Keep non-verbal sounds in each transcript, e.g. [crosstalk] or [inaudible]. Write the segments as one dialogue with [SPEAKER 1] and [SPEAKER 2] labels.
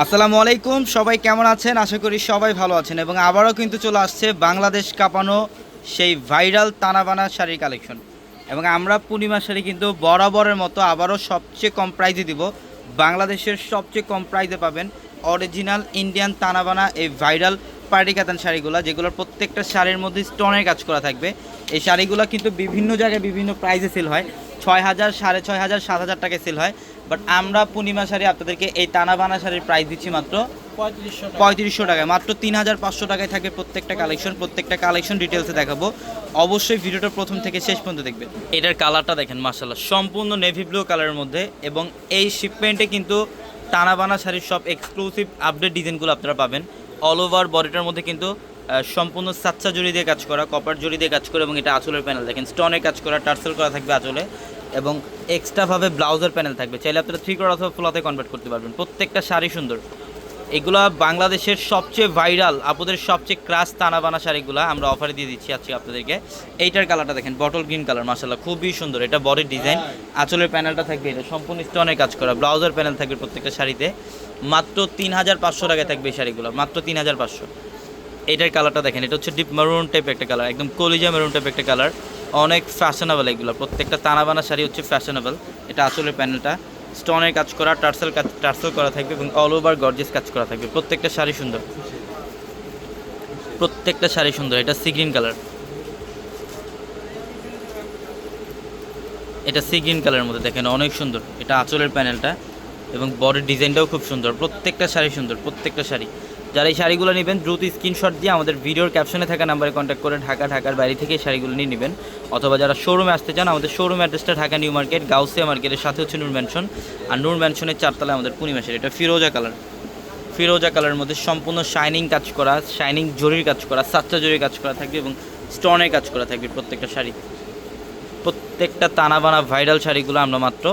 [SPEAKER 1] আসসালামু আলাইকুম, সবাই কেমন আছেন? আশা করি সবাই ভালো আছেন এবং আবারও কিন্তু চলে আসছে বাংলাদেশ কাঁপানো সেই ভাইরাল তানাবানা শাড়ির কালেকশন এবং আমরা পূর্ণিমা শাড়ি কিন্তু বরাবরের মতো আবারও সবচেয়ে কম প্রাইজে দিব। বাংলাদেশের সবচেয়ে কম প্রাইজে পাবেন অরিজিনাল ইন্ডিয়ান তানাবানা এই ভাইরাল পার্টি কাতান শাড়িগুলো, যেগুলোর প্রত্যেকটা শাড়ির মধ্যে স্টোনের কাজ করা থাকবে। এই শাড়িগুলো কিন্তু বিভিন্ন জায়গায় বিভিন্ন প্রাইজে সেল হয়। ছয় হাজার সাড়ে ছয় হাজার সাত হাজার টাকায় সেল হয়। বাট আমরা পূর্ণিমা শাড়ি আপনাদেরকে এই তানাবানা শাড়ির প্রাইস দিচ্ছি মাত্র
[SPEAKER 2] পঁয়ত্রিশশো
[SPEAKER 1] পঁয়ত্রিশশো টাকায়। মাত্র তিন হাজার পাঁচশো টাকায় থাকে প্রত্যেকটা কালেকশন প্রত্যেকটা কালেকশন ডিটেলসে দেখাবো। অবশ্যই ভিডিওটা প্রথম থেকে শেষ পর্যন্ত দেখবেন। এটার কালারটা দেখেন মার্শাল্লাহ সম্পূর্ণ নেভি ব্লু কালারের মধ্যে এবং এই শিপমেন্টে কিন্তু টানাবানা শাড়ির সব এক্সক্লুসিভ আপডেট ডিজাইনগুলো আপনারা পাবেন। অল ওভার বডিটার মধ্যে কিন্তু সম্পূর্ণ সাচ্চা জড়ি দিয়ে কাজ করা কপার জড়ি দিয়ে কাজ করা এবং এটা আঁচলের প্যানেল দেখেন স্টোনের কাজ করা টার্সেল করা থাকবে আঁচলে। এবং এক্সট্রাভাবে ব্লাউজের প্যানেল থাকবে। চাইলে আপনারা থ্রি কর অথবা ফুলাতে কনভার্ট করতে পারবেন। প্রত্যেকটা শাড়ি সুন্দর। এগুলা বাংলাদেশের সবচেয়ে ভাইরাল আপনাদের সবচেয়ে ক্রাশ তানাবানা শাড়িগুলা আমরা অফারে দিয়ে দিচ্ছি আজকে আপনাদেরকে। এইটার কালারটা দেখেন বটল গ্রিন কালার মাসাল্লাহ খুবই সুন্দর। এটা বডির ডিজাইন আঁচলের প্যানেলটা থাকবে এটা, সম্পূর্ণ স্টোনের কাজ করা। ব্লাউজের প্যানেল থাকবে প্রত্যেকটা শাড়িতে। মাত্র তিন হাজার পাঁচশো টাকায় থাকবে এই শাড়িগুলো, মাত্র তিন হাজার পাঁচশো। এটার কালারটা দেখেন, এটা হচ্ছে ডিপ মেরুন টাইপ একটা কালার একদম কলিজা মেরুন টাইপ একটা কালার অনেক ফ্যাশনেবল এগুলো। প্রত্যেকটা তানাবানা শাড়ি হচ্ছে ফ্যাশনেবল এটা আঁচলের প্যানেলটা। স্টোনের কাজ করা টার্সেল কাজ টার্সেল করা থাকবে এবং অল ওভার গর্জেস কাজ করা থাকবে। প্রত্যেকটা শাড়ি সুন্দর। প্রত্যেকটা শাড়ি সুন্দর। এটা সি গ্রিন কালার এটা সি গ্রিন কালারের মধ্যে দেখেন, অনেক সুন্দর। এটা আঁচলের প্যানেলটা এবং বডির ডিজাইনটাও খুব সুন্দর। প্রত্যেকটা শাড়ি সুন্দর, প্রত্যেকটা শাড়ি। যারা এই শাড়িগুলো নেবেন, দ্রুত স্ক্রিনশট দিয়ে আমাদের ভিডিওর ক্যাপশনে থাকা নাম্বারে কন্ট্যাক্ট করে ঢাকা, ঢাকার বাইরে থেকে শাড়িগুলো নিয়ে নেবেন। অথবা যারা শোরুমে আসতে চান, আমাদের শোরুম অ্যাড্রেসটা ঢাকা নিউ মার্কেট, গাউসিয়া মার্কেটের সাথে হচ্ছে নূর ম্যানশন আর নূর ম্যানশনের চারতলায় আমাদের পূর্ণিমাসের এটা ফিরোজা কালার ফিরোজা কালারের মধ্যে সম্পূর্ণ শাইনিং কাজ করা শাইনিং জরির কাজ করা, সাতটা জরির কাজ করা থাকবে এবং স্টোনের কাজ করা থাকবে প্রত্যেকটা শাড়ি। প্রত্যেকটা তানাবানা ভাইরাল শাড়িগুলো আমরা মাত্র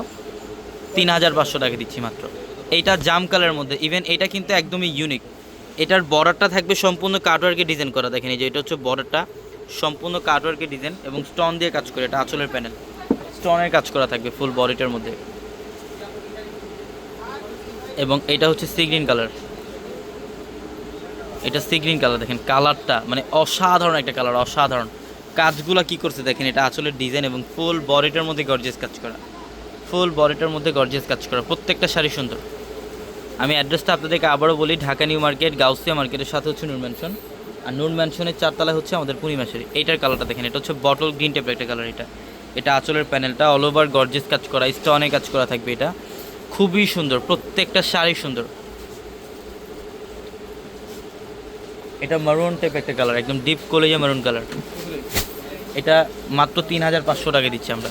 [SPEAKER 1] তিন হাজার পাঁচশো টাকা দিচ্ছি মাত্র। এইটা জাম কালারের মধ্যে ইভেন এটা কিন্তু একদমই ইউনিক এটার বর্ডারটা থাকবে সম্পূর্ণ কাটওয়ার্কে ডিজাইন করা। দেখেন এই যে, এটা হচ্ছে বর্ডারটা। সম্পূর্ণ কাটওয়ার্কে ডিজাইন এবং স্টোন দিয়ে কাজ করে, এটা আঁচলের প্যানেল। স্টোনের কাজ করা থাকবে ফুল বডিটার মধ্যে। এবং এটা হচ্ছে সি গ্রিন কালার। এটা সি গ্রিন কালার, দেখেন কালারটা মানে অসাধারণ একটা কালার, অসাধারণ। কাজগুলো কি করছে দেখেন, এটা আসলে ডিজাইন এবং ফুল বডিটার মধ্যে গর্জেস কাজ করা। ফুল বডিটার মধ্যে গর্জেস কাজ করা, প্রত্যেকটা শাড়ি সুন্দর। আমি অ্যাড্রেসটা আপনাদেরকে আবারও বলি, ঢাকা নিউ মার্কেট, গাউসিয়া মার্কেটের সাথে হচ্ছে নূর ম্যানশন আর নূর ম্যানশনের চারতলায় হচ্ছে আমাদের পূর্ণিমা শাড়ি এইটার কালারটা দেখেন, এটা হচ্ছে বটল গ্রিন টাইপের একটা কালার এটা। এটা আঁচলের প্যানেলটা অল ওভার গর্জেস কাজ করা স্টোনে কাজ করা থাকবে এটা। খুবই সুন্দর, প্রত্যেকটা শাড়ি সুন্দর। এটা মারুন টাইপ একটা কালার একদম ডিপ কলেজে মারুন কালার এটা মাত্র তিন হাজার পাঁচশো টাকা দিচ্ছি আমরা।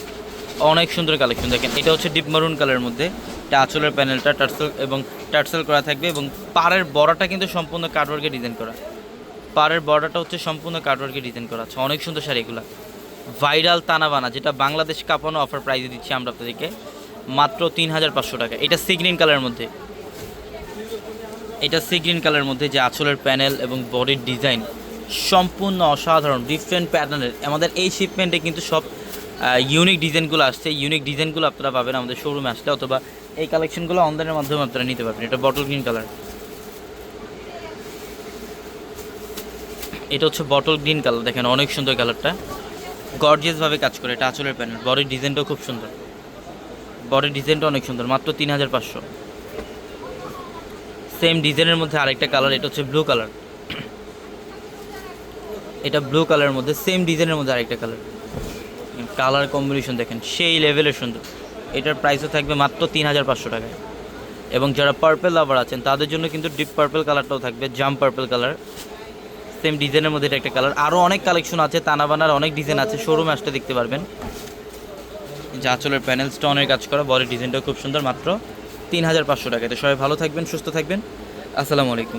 [SPEAKER 1] অনেক সুন্দর কালেকশন দেখেন, এটা হচ্ছে ডিপ মারুন কালারের মধ্যে। এটা আঁচলের প্যানেলটা টার্সেল এবং টার্সেল করা থাকবে এবং পাড়ের বড়াটা কিন্তু সম্পূর্ণ কাটওয়ার্কে ডিজাইন করা। পাড়ের বর্ডারটা হচ্ছে সম্পূর্ণ কাটওয়ার্কে ডিজাইন করা আছে। অনেক সুন্দর শাড়ি এগুলো। ভাইরাল তানাবানা, যেটা বাংলাদেশ কাঁপানো অফার প্রাইজে দিচ্ছি আমরা আপনাদেরকে, মাত্র তিন হাজার পাঁচশো টাকা। এটা সি গ্রিন কালারের মধ্যে। এটা সি গ্রিন কালারের মধ্যে যে আঁচলের প্যানেল এবং বডির ডিজাইন সম্পূর্ণ অসাধারণ ডিফারেন্ট প্যাটার্নের আমাদের এই শিপমেন্টে কিন্তু সব ইউনিক ডিজাইনগুলো আসছে। ইউনিক ডিজাইনগুলো আপনারা পাবেন আমাদের শোরুমে আসলে, অথবা এই কালেকশনগুলো অনলাইনের মাধ্যমে আপনারা নিতে পারবেন। এটা বটল গ্রিন কালার এটা হচ্ছে বটল গ্রিন কালার দেখেন অনেক সুন্দর কালারটা গর্জিয়াসভাবে কাজ করে, এটা আঁচলের প্যানেল বডির ডিজাইনটাও খুব সুন্দর। বডির ডিজাইনটা অনেক সুন্দর, মাত্র তিন হাজার পাঁচশো। সেম ডিজাইনের মধ্যে আরেকটা কালার এটা হচ্ছে ব্লু কালার [clears throat] এটা ব্লু কালারের মধ্যে সেম ডিজাইনের মধ্যে আরেকটা কালার কালার কম্বিনেশন দেখেন, সেই লেভেলের সুন্দর। এটার প্রাইসও থাকবে মাত্র তিন হাজার পাঁচশো টাকায়। এবং যারা পার্পেল লাভার আছেন, তাদের জন্য কিন্তু ডিপ পার্পেল কালারটাও থাকবে জাম পার্পেল কালার সেম ডিজাইনের মধ্যে এটা একটা কালার আরও অনেক কালেকশন আছে, তানাবানার অনেক ডিজাইন আছে শোরুমে আসতে দেখতে পারবেন। যে আঁচলের প্যানেল স্টোনের কাজ করা বডির ডিজাইনটাও খুব সুন্দর, মাত্র তিন হাজার পাঁচশো টাকা তো সবাই ভালো থাকবেন, সুস্থ থাকবেন। আসসালামু আলাইকুম।